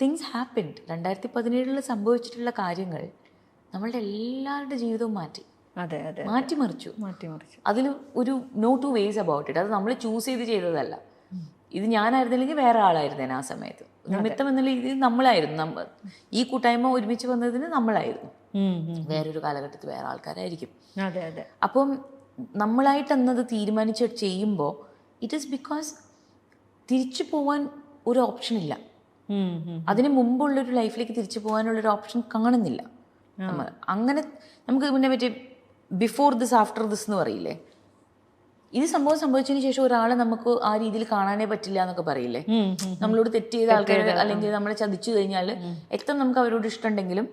Things happened രണ്ടായിരത്തി പതിനേഴിൽ സംഭവിച്ചിട്ടുള്ള കാര്യങ്ങൾ നമ്മളുടെ എല്ലാവരുടെ ജീവിതവും മാറ്റി. അതെ അതെ മാറ്റിമറിച്ചു. മാറ്റിമറിച്ചു. അതിൽ ഒരു no two ways about it അത് നമ്മൾ ചൂസ് ചെയ്ത് ചെയ്തതല്ല. ഇത് ഞാനായിരുന്നില്ലെങ്കിൽ വേറെ ആളായിരുന്നേനെ ആ സമയത്ത്. നിമിത്തം എന്നുള്ള ഇത് നമ്മളായിരുന്നു. നമ്മൾ ഈ കൂട്ടായ്മ ഒരുമിച്ച് വന്നതിന് നമ്മളായിരുന്നു. വേറൊരു കാലഘട്ടത്തിൽ വേറെ ആൾക്കാരായിരിക്കും. അതെ അതെ. അപ്പം നമ്മളായിട്ട് എന്നത് തീരുമാനിച്ച് ചെയ്യുമ്പോൾ ഇറ്റ് ഈസ് ബിക്കോസ് തിരിച്ചു പോവാൻ ഒരു ഓപ്ഷൻ ഇല്ല. അതിന് മുമ്പുള്ളൊരു ലൈഫിലേക്ക് തിരിച്ചു പോകാനുള്ളൊരു ഓപ്ഷൻ കാണുന്നില്ല. നമ്മൾ അങ്ങനെ നമുക്ക് പിന്നെ മറ്റേ ബിഫോർ ദിസ് ആഫ്റ്റർ ദിസ് എന്ന് പറയില്ലേ? ഇത് സംഭവം സംഭവിച്ചതിന് ശേഷം ഒരാളെ നമുക്ക് ആ രീതിയിൽ കാണാനേ പറ്റില്ല എന്നൊക്കെ പറയില്ലേ. നമ്മളോട് തെറ്റ് ചെയ്ത ആൾക്കാർ അല്ലെങ്കിൽ നമ്മളെ ചതിച്ചു കഴിഞ്ഞാൽ എത്ര നമുക്ക് അവരോട് ഇഷ്ടമുണ്ടെങ്കിലും.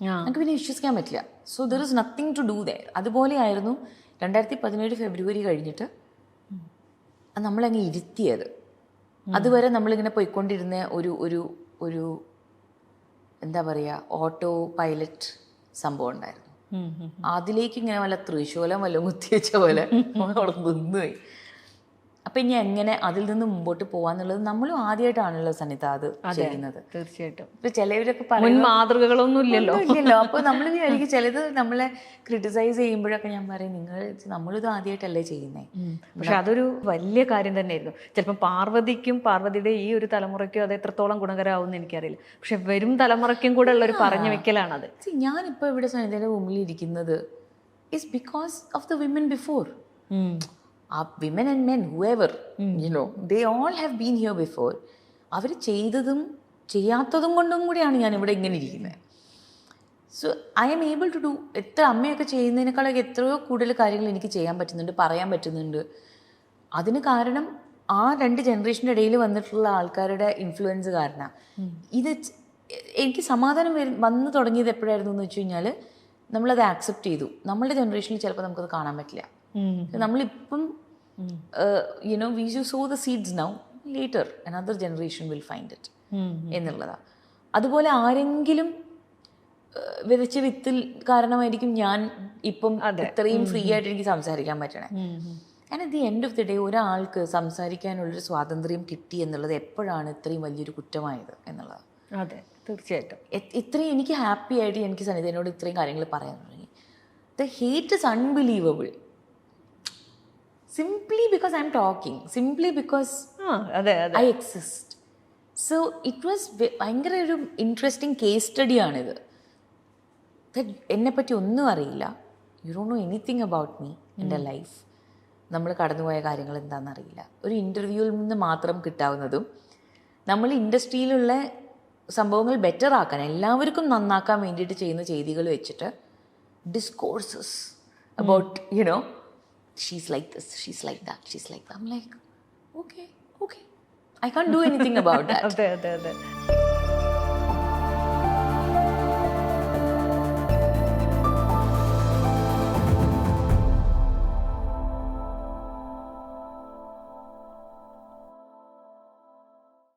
നമുക്ക് പിന്നെ വിശ്വസിക്കാൻ പറ്റില്ല. So there is nothing to do they അതുപോലെയായിരുന്നു രണ്ടായിരത്തി പതിനേഴ് ഫെബ്രുവരി കഴിഞ്ഞിട്ട് നമ്മളങ്ങ് ഇരുത്തിയത്. അതുവരെ നമ്മളിങ്ങനെ പോയിക്കൊണ്ടിരുന്ന ഒരു ഒരു ഒരു എന്താ പറയുക ഓട്ടോ പൈലറ്റ് സംഭവം ഉണ്ടായിരുന്നു. അതിലേക്ക് ഇങ്ങനെ വല്ല തൃശൂലം വല്ല കുത്തിവെച്ച പോലെ അവിടെ നിന്നുപോയി അപ്പം ഇനി എങ്ങനെ അതിൽ നിന്ന് മുമ്പോട്ട് പോവാന്നുള്ളത് നമ്മളും ആദ്യമായിട്ടാണല്ലോ സനിത അത് ചെയ്യുന്നത്. തീർച്ചയായിട്ടും. ഇപ്പൊ ചിലവരൊക്കെ മുൻ പറയും മാതൃകകളൊന്നും ഇല്ലല്ലോ ഇല്ലല്ലോ അപ്പൊ നമ്മൾ വിചാരിക്കും ചിലത് നമ്മളെ ക്രിട്ടിസൈസ് ചെയ്യുമ്പോഴൊക്കെ ഞാൻ പറയും നിങ്ങൾ നമ്മളിത് ആദ്യമായിട്ടല്ലേ ചെയ്യുന്നേ? പക്ഷെ അതൊരു വലിയ കാര്യം തന്നെയായിരുന്നു. ചിലപ്പോൾ പാർവതിക്കും പാർവതിയുടെ ഈ ഒരു തലമുറയ്ക്കും അത് എത്രത്തോളം ഗുണകരമാവും എനിക്കറിയില്ല. പക്ഷെ വരും തലമുറയ്ക്കും കൂടെ ഉള്ള ഒരു പറഞ്ഞു വെക്കലാണത്. ഞാൻ ഞാനിപ്പോൾ ഇവിടെ സനിതയുടെ മുമ്പിൽ ഇരിക്കുന്നത് is because of the women before ആ women and men whoever you know they all have been here before അവർ ചെയ്തതും ചെയ്യാത്തതും കൊണ്ടും കൂടിയാണ് ഞാൻ ഇവിടെ ഇങ്ങനെ ഇരിക്കുന്നത് so I'm able to do എത്ര അമ്മയൊക്കെ ചെയ്യുന്നതിനേക്കാളൊക്കെ എത്രയോ കൂടുതൽ കാര്യങ്ങൾ എനിക്ക് ചെയ്യാൻ പറ്റുന്നുണ്ട് പറയാൻ പറ്റുന്നുണ്ട്. അതിന് കാരണം ആ രണ്ട് ജനറേഷന്റെ ഇടയിൽ വന്നിട്ടുള്ള ആൾക്കാരുടെ ഇൻഫ്ലുവൻസ് കാരണം. ഇത് എനിക്ക് സമാധാനം വരും വന്നു തുടങ്ങിയത് എപ്പോഴായിരുന്നു എന്ന് വെച്ച് കഴിഞ്ഞാൽ നമ്മളത് ആക്സെപ്റ്റ് ചെയ്തു. നമ്മളുടെ ജനറേഷനിൽ ചിലപ്പോൾ നമുക്കത് കാണാൻ പറ്റില്ല. നമ്മളിപ്പം you know we you sow the seeds now later another generation will find it എന്നുള്ളതാണ് അതുപോലെ ആരെങ്കിലും വിതച്ച വിത്തിൽ കാരണമായിരിക്കും ഞാൻ ഇപ്പം ഇത്രയും ഫ്രീ ആയിട്ട് എനിക്ക് സംസാരിക്കാൻ പറ്റണേ. And at the end of the day ഒരാൾക്ക് സംസാരിക്കാനുള്ളൊരു സ്വാതന്ത്ര്യം കിട്ടി എന്നുള്ളത് എപ്പോഴാണ് ഇത്രയും വലിയൊരു കുറ്റമായത് എന്നുള്ളത്. അതെ തീർച്ചയായിട്ടും. ഇത്രയും എനിക്ക് ഹാപ്പി ആയിട്ട് എനിക്ക് സന്നിധനോട് ഇത്രയും കാര്യങ്ങൾ പറയാൻ തുടങ്ങി. The hate is unbelievable simply because I'm talking simply because അതെ I exist so it was ഭയങ്കര ഒരു ഇൻട്രസ്റ്റിംഗ് കേസ് സ്റ്റഡിയാണിത് എന്നെപ്പറ്റി ഒന്നും അറിയില്ല. You don't know anything about me എന്റെ ലൈഫ് നമ്മൾ കടന്നുപോയ കാര്യങ്ങൾ എന്താണെന്ന് അറിയില്ല ഒരു ഇന്റർവ്യൂവിൽ നിന്ന് മാത്രം കിട്ടാവുന്നതും നമ്മൾ ഇൻഡസ്ട്രിയിലുള്ള സംഭവങ്ങൾ ബെറ്റർ ആക്കാൻ എല്ലാവർക്കും നന്നാക്കാൻ വേണ്ടിയിട്ട് ചെയ്യുന്ന ചെയ്തികൾ വെച്ചിട്ട് discourses about you know she's like this, she's like that, she's like that. I'm like, okay, okay. I can't do anything about that. there, there, there.